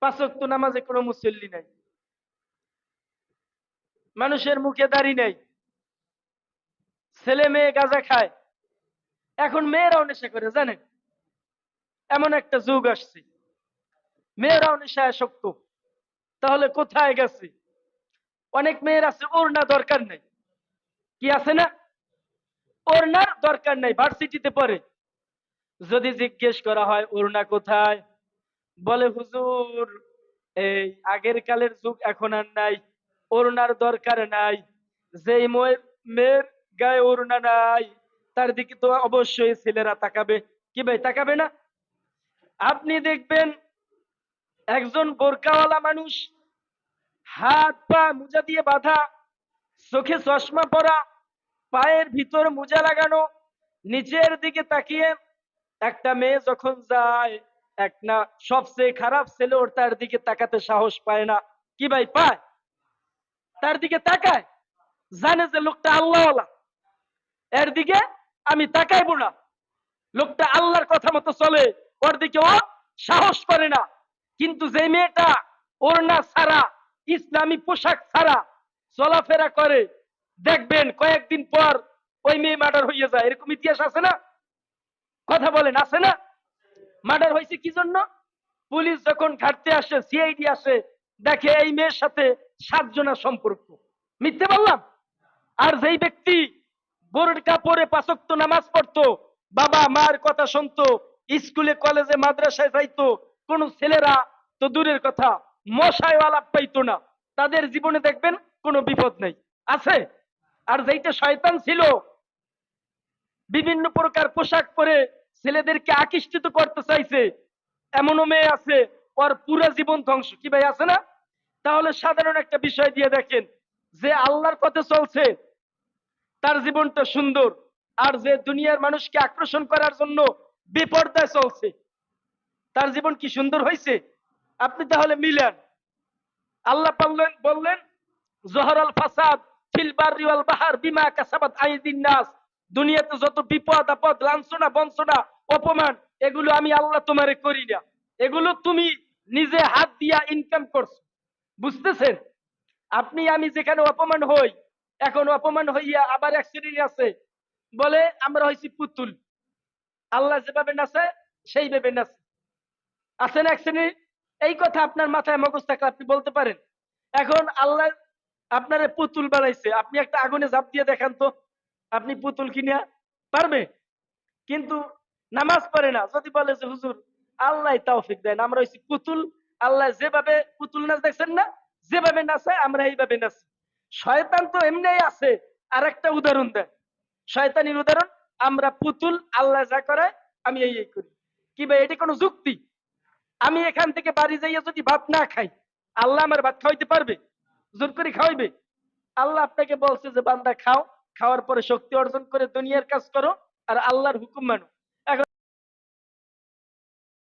পাঁচক্ত নামাজে কোনো মুসল্লি নাই। মানুষের মুখে দাড়ি নেই। ছেলে মেয়ে গাঁজা খায়। এখন মেয়েরাও নেশা করে, জানেন? এমন একটা যুগ আসছে। মেয়েরাও নেশায় আসক্ত তাহলে কোথায় গেছে? অনেক মেয়ের আছে ওর না দরকার নেই। কি আছে না? ওর না দরকার নাই, ভার্সিটিতে পড়ে। যদি জিজ্ঞেস করা হয়, ওড়না কোথায়? বলে, হুজুর, এই আগের কালের যুগ এখন আর নাই, ওড়নার দরকার নাই। যেই ময়ে- মেয়ের গায়ে ওড়না নাই, তার দিকে তো অবশ্যই ছেলেরা তাকাবে। কি ভাই, তাকাবে না? আপনি দেখবেন একজন বোরকাওয়ালা মানুষ, হাত পা মোজা দিয়ে বাঁধা, চোখে চশমা পরা, পায়ের ভিতর মোজা লাগানো, নিচের দিকে তাকিয়ে একটা মেয়ে যখন যায় এক না, সবচেয়ে খারাপ ছেলে ওর তার দিকে তাকাতে সাহস পায় না। কি ভাই, পায়? তার দিকে তাকায়? জানে যে লোকটা আল্লাহওয়ালা। এর দিকে আমি তাকাইবো না। লোকটা আল্লাহর কথা মতো চলে, ওর দিকে ও সাহস করে না। কিন্তু যে মেয়েটা ওর না ছাড়া, ইসলামী পোশাক ছাড়া চলাফেরা করে, দেখবেন কয়েকদিন পর ওই মেয়ে মার্ডার হয়ে যায়। এরকম ইতিহাস আছে না? কথা বলেন, আছে না? মার্ডার হয়েছে কি জন্য? পুলিশ যখন ঘাটতে আসে, সিআইডি আসে, দেখে এই মেয়ের সাথে সাতজনের সম্পর্ক। মিথ্যে বললাম? আর যেই ব্যক্তি বোরকা পরে পাঁচক্ত নামাজ পড়তো, বাবা মার কথা শুনতো, স্কুলে, কলেজে, মাদ্রাসায় যাইতো, কোন ছেলেরা তো দূরের কথা মশায় আলাপ পাইতো না। তাদের জীবনে দেখবেন কোনো বিপদ নেই। আছে? আর যেইটা শয়তান ছিল, বিভিন্ন প্রকার পোশাক পরে ছেলেদেরকে আকৃষ্টিত করতে চাইছে, এমনও মেয়ে আছে, ওর পুরো জীবন ধ্বংস। কি ভাই, আছে না? তাহলে সাধারণ একটা বিষয় দিয়ে দেখেন, যে আল্লাহর পথে চলছে, তার জীবনটা সুন্দর, আর যে দুনিয়ার মানুষকে আকর্ষণ করার জন্য বিপর্দায় চলছে, তার জীবন কি সুন্দর হয়েছে? আপনি তাহলে মিলেন। আল্লাহ বললেন বললেন জহরাল ফাসাদ ফিল বিমা কাসাবাত আইদিন নাস। দুনিয়াতে যত বিপদ, আপদ, লাঞ্ছনা, বঞ্চনা, অপমান, এগুলো আমি আল্লাহ তোমারে করি না। এগুলো তুমি নিজে হাত দিয়া ইনকাম করছ। বুঝতেছেন? আপনি, আমি যেখানে অপমান হই, এখন অপমান হইয়া আবার এক শ্রেণি আছে। বলে, আমরা হইছি পুতুল। আল্লাহ যেভাবে নাচে সেই ভেবে নাচে। আছেন এক শ্রেণি? এই কথা আপনার মাথায় মগজ থাকলে আপনি বলতে পারেন। এখন আল্লাহ আপনার পুতুল বানাইছে। আপনি একটা আগুনে ঝাঁপ দিয়ে দেখান তো। আপনি পুতুল কিনিয়া পারবে? কিন্তু নামাজ পড়ে না। যদি বলে যে, হুজুর, আল্লাহ তৌফিক দেন, আমরা হইছি পুতুল। আল্লাহ যেভাবে পুতুল নাচ দেখছেন না, যেভাবে নাচে আমরা এইভাবে নাচি। শয়তান তো এমনি আছে। আর একটা উদাহরণ দেয় শয়তানির উদাহরণ, আমরা পুতুল, আল্লাহ যা করে, আমি এই এই করি। কি ভাই, এটি কোনো যুক্তি? আমি এখান থেকে বাড়ি যাইয়া যদি ভাত না খাই, আল্লাহ আমার ভাত খাওয়াইতে পারবে? জোর করে খাওয়াইবে? আল্লাহ আপনাকে বলছে যে, বান্দা, খাও। খাওয়ার পরে শক্তি অর্জন করে দুনিয়ার কাজ করো আর আল্লাহর হুকুম মানো।